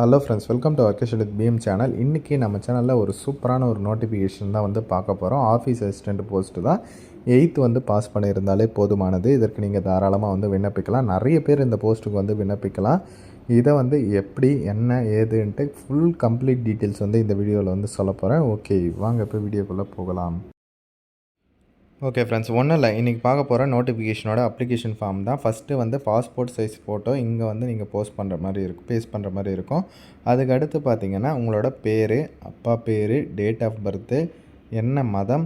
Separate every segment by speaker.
Speaker 1: Hello friends welcome to workation with PM channel இன்றைக்கி நம்ம சேனலில் ஒரு சூப்பரான ஒரு நோட்டிஃபிகேஷன் தான் வந்து பார்க்க போகிறோம் ஆஃபீஸ் அசிஸ்டண்ட் போஸ்ட்டு தான். எயித்து வந்து பாஸ் பண்ணியிருந்தாலே போதுமானது. இதற்கு நீங்கள் தாராளமாக வந்து விண்ணப்பிக்கலாம். நிறைய பேர் இந்த போஸ்ட்டுக்கு வந்து விண்ணப்பிக்கலாம். இதை வந்து எப்படி என்ன ஏதுன்ட்டு ஃபுல் கம்ப்ளீட் டீட்டெயில்ஸ் வந்து இந்த வீடியோவில் வந்து சொல்ல போகிறேன் ஓகே வாங்க இப்போ வீடியோக்குள்ளே போகலாம். ஓகே ஃப்ரெண்ட்ஸ் ஒன்றும் இல்லை. இன்றைக்கி பார்க்க போகிற நோட்டிஃபிகேஷனோட அப்ளிகேஷன் ஃபார்ம் தான். ஃபஸ்ட்டு வந்து பாஸ்போர்ட் சைஸ் ஃபோட்டோ இங்கே வந்து நீங்கள் போஸ்ட் பண்ணுற மாதிரி இருக்கும். பேஸ்ட் பண்ணுற மாதிரி இருக்கும். அதுக்கு அடுத்து பார்த்தீங்கன்னா உங்களோட பேர் அப்பா பேர் டேட் ஆஃப் பர்த்து என்ன மதம்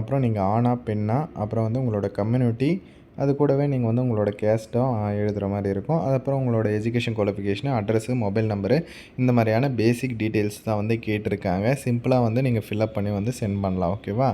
Speaker 1: அப்புறம் நீங்கள் ஆணா பெண்ணா அப்புறம் வந்து உங்களோட கம்யூனிட்டி அது கூடவே நீங்கள் வந்து உங்களோட கேஸ்ட்டும் எழுதுகிற மாதிரி இருக்கும். அதுக்கப்புறம் உங்களோட education qualification address mobile number இந்த மாதிரியான பேசிக் டீட்டெயில்ஸ் தான் வந்து கேட்டிருக்காங்க. சிம்பிளாக வந்து நீங்கள் ஃபில்அப் பண்ணி வந்து சென்ட் பண்ணலாம் ஓகேவா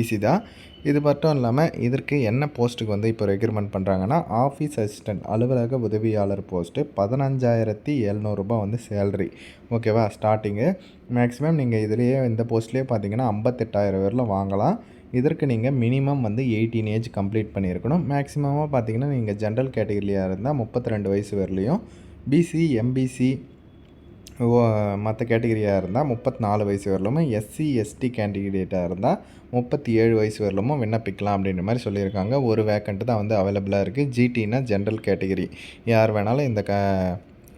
Speaker 1: ஈஸி தான். இது மட்டும் இல்லாமல் இதற்கு என்ன போஸ்ட்டுக்கு வந்து இப்போ ரெக்ரூட்மெண்ட் பண்ணுறாங்கன்னா ஆஃபீஸ் அசிஸ்டன்ட் அலுவலக உதவியாளர் போஸ்ட்டு பதினஞ்சாயிரத்தி எழுநூறுபா வந்து சேல்ரி ஓகேவா ஸ்டார்டிங்கு மேக்ஸிமம் நீங்கள் இதுலேயே இந்த போஸ்ட்லேயே பார்த்தீங்கன்னா ஐம்பத்தெட்டாயிரம் பேரில் வாங்கலாம். இதற்கு நீங்கள் மினிமம் வந்து எயிட்டீன் ஏஜ் கம்ப்ளீட் பண்ணியிருக்கணும். மேக்ஸிமமாக பார்த்தீங்கன்னா நீங்கள் ஜென்ரல் கேட்டகரியாக இருந்தால் முப்பத்தி ரெண்டு வயசு வரலையும். பிசி எம்பிசி மற்ற கேட்டகரியாக இருந்தால் முப்பத்தி நாலு வயசு வரலுமோ எஸ்சி எஸ்டி கேண்டிடேட்டாக இருந்தால் முப்பத்தி ஏழு வயசு வரலுமோ விண்ணப்பிக்கலாம் அப்படின்ற மாதிரி சொல்லியிருக்காங்க. ஒரு வேக்கண்ட்டு தான் வந்து அவைலபிளாக இருக்குது ஜிடினா ஜென்ரல் கேட்டகரி யார் வேணாலும் இந்த க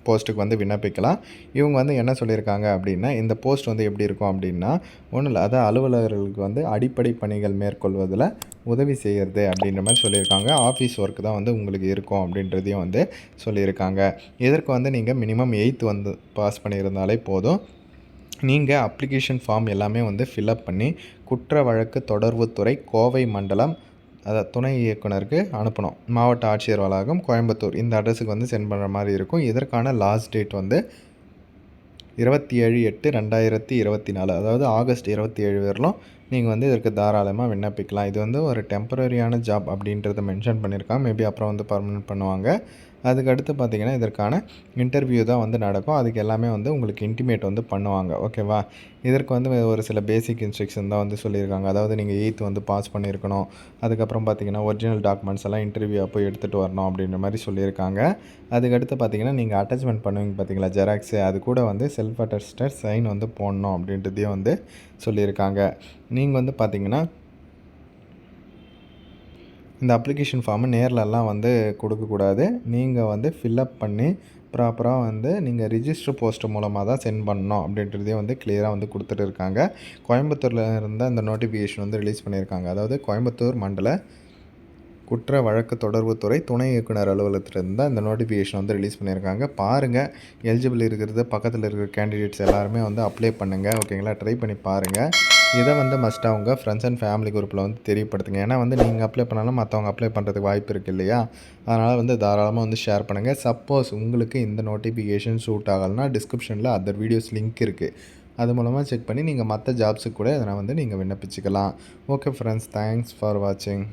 Speaker 1: போஸ்ட்டுக்கு வந்து விண்ணப்பிக்கலாம். இவங்க வந்து என்ன சொல்லியிருக்காங்க அப்படின்னா இந்த போஸ்ட் வந்து எப்படி இருக்கும் அப்படின்னா ஒன்றும் இல்லை அதாவது அலுவலர்களுக்கு வந்து அடிப்படை பணிகள் மேற்கொள்வதில் உதவி செய்கிறது அப்படின்ற மாதிரி சொல்லியிருக்காங்க. ஆஃபீஸ் ஒர்க் தான் வந்து உங்களுக்கு இருக்கும் அப்படின்றதையும் வந்து சொல்லியிருக்காங்க. இதற்கு வந்து நீங்கள் மினிமம் எயித்து வந்து பாஸ் பண்ணியிருந்தாலே போதும். நீங்கள் அப்ளிகேஷன் ஃபார்ம் எல்லாமே வந்து ஃபில்அப் பண்ணி குற்ற வழக்கு தொடர்புத்துறை கோவை மண்டலம் அதை துணை இயக்குனருக்கு அனுப்பணும். மாவட்ட ஆட்சியர் வளாகம் கோயம்புத்தூர் இந்த அட்ரஸுக்கு வந்து சென்ட் பண்ணுற மாதிரி இருக்கும். இதற்கான லாஸ்ட் டேட் வந்து இருபத்தி ஏழு எட்டு ரெண்டாயிரத்தி இருபத்தி நாலு. அதாவது ஆகஸ்ட் இருபத்தி ஏழு வரலும் நீங்கள் வந்து இதற்கு தாராளமாக விண்ணப்பிக்கலாம். இது வந்து ஒரு டெம்பரரியான ஜாப் அப்படின்றத மென்ஷன் பண்ணியிருக்காங்க. மேபி அப்புறம் வந்து பர்மனெண்ட் பண்ணுவாங்க. அதுக்கடுத்து பார்த்திங்கன்னா இதற்கான இன்டர்வியூ தான் வந்து நடக்கும். அதுக்கு எல்லாமே வந்து உங்களுக்கு இன்டிமேட் வந்து பண்ணுவாங்க. ஓகேவா இதற்கு வந்து ஒரு சில பேசிக் இன்ஸ்ட்ரக்ஷன் தான் வந்து சொல்லியிருக்காங்க. அதாவது நீங்கள் எயித் வந்து பாஸ் பண்ணியிருக்கணும். அதுக்கப்புறம் பார்த்திங்கன்னா ஒரிஜினல் டாக்குமெண்ட்ஸ் எல்லாம் இன்டர்வியூ அப்போ எடுத்துகிட்டு வரணும் அப்படின்ற மாதிரி சொல்லியிருக்காங்க. அதுக்கடுத்து பார்த்திங்கன்னா நீங்கள் அட்டாச்மெண்ட் பண்ணுவீங்க பார்த்தீங்களா? ஜெராக்ஸு அது கூட வந்து செல்ஃப் அட்டஸ்டர் சைன் வந்து போடணும் அப்படின்றதையும் வந்து சொல்லியிருக்காங்க. நீங்கள் வந்து பார்த்திங்கன்னா இந்த அப்ளிகேஷன் ஃபார்மை நேரிலலாம் வந்து கொடுக்கக்கூடாது. நீங்கள் வந்து ஃபில்அப் பண்ணி ப்ராப்பராக வந்து நீங்கள் ரிஜிஸ்டர் போஸ்ட் மூலமாக தான் சென்ட் பண்ணணும் அப்படின்றதையும் வந்து கிளியராக வந்து கொடுத்துட்டு இருக்காங்க கோயம்புத்தூரில் இருந்த அந்த நோட்டிஃபிகேஷன் வந்து ரிலீஸ் பண்ணியிருக்காங்க. அதாவது கோயம்புத்தூர் மண்டல குற்ற வழக்கு தொடர்புத்துறை துணை இயக்குனர் அலுவலகத்திலிருந்து அந்த நோட்டிஃபிகேஷன் வந்து ரிலீஸ் பண்ணியிருக்காங்க. பாருங்கள் எலிஜிபிள் இருக்கிறது பக்கத்தில் இருக்கிற கேண்டிடேட்ஸ் எல்லாருமே வந்து அப்ளை பண்ணுங்கள் ஓகேங்களா ட்ரை பண்ணி பாருங்கள் இதை வந்து மஸ்ட்டாக உங்கள் ஃப்ரெண்ட்ஸ் அண்ட் ஃபேமிலி குரூப்பில் வந்து தெரியப்படுத்துங்க. ஏன்னா வந்து நீங்கள் அப்ளை பண்ணாலும் மற்றவங்க அப்ளை பண்ணுறதுக்கு வாய்ப்பு இருக்குது இல்லையா? அதனால் வந்து தாராளமாக வந்து ஷேர் பண்ணுங்கள் சப்போஸ் உங்களுக்கு இந்த நோட்டிஃபிகேஷன் சூட் ஆகலைன்னா டிஸ்கிரிப்ஷனில் அதர் வீடியோஸ் லிங்க் இருக்குது அது மூலமாக செக் பண்ணி நீங்கள் மற்ற ஜாப்ஸுக்கு கூட இதனால் வந்து நீங்கள் விண்ணப்பிச்சுக்கலாம். ஓகே ஃப்ரெண்ட்ஸ் தேங்க்ஸ் ஃபார் வாட்சிங்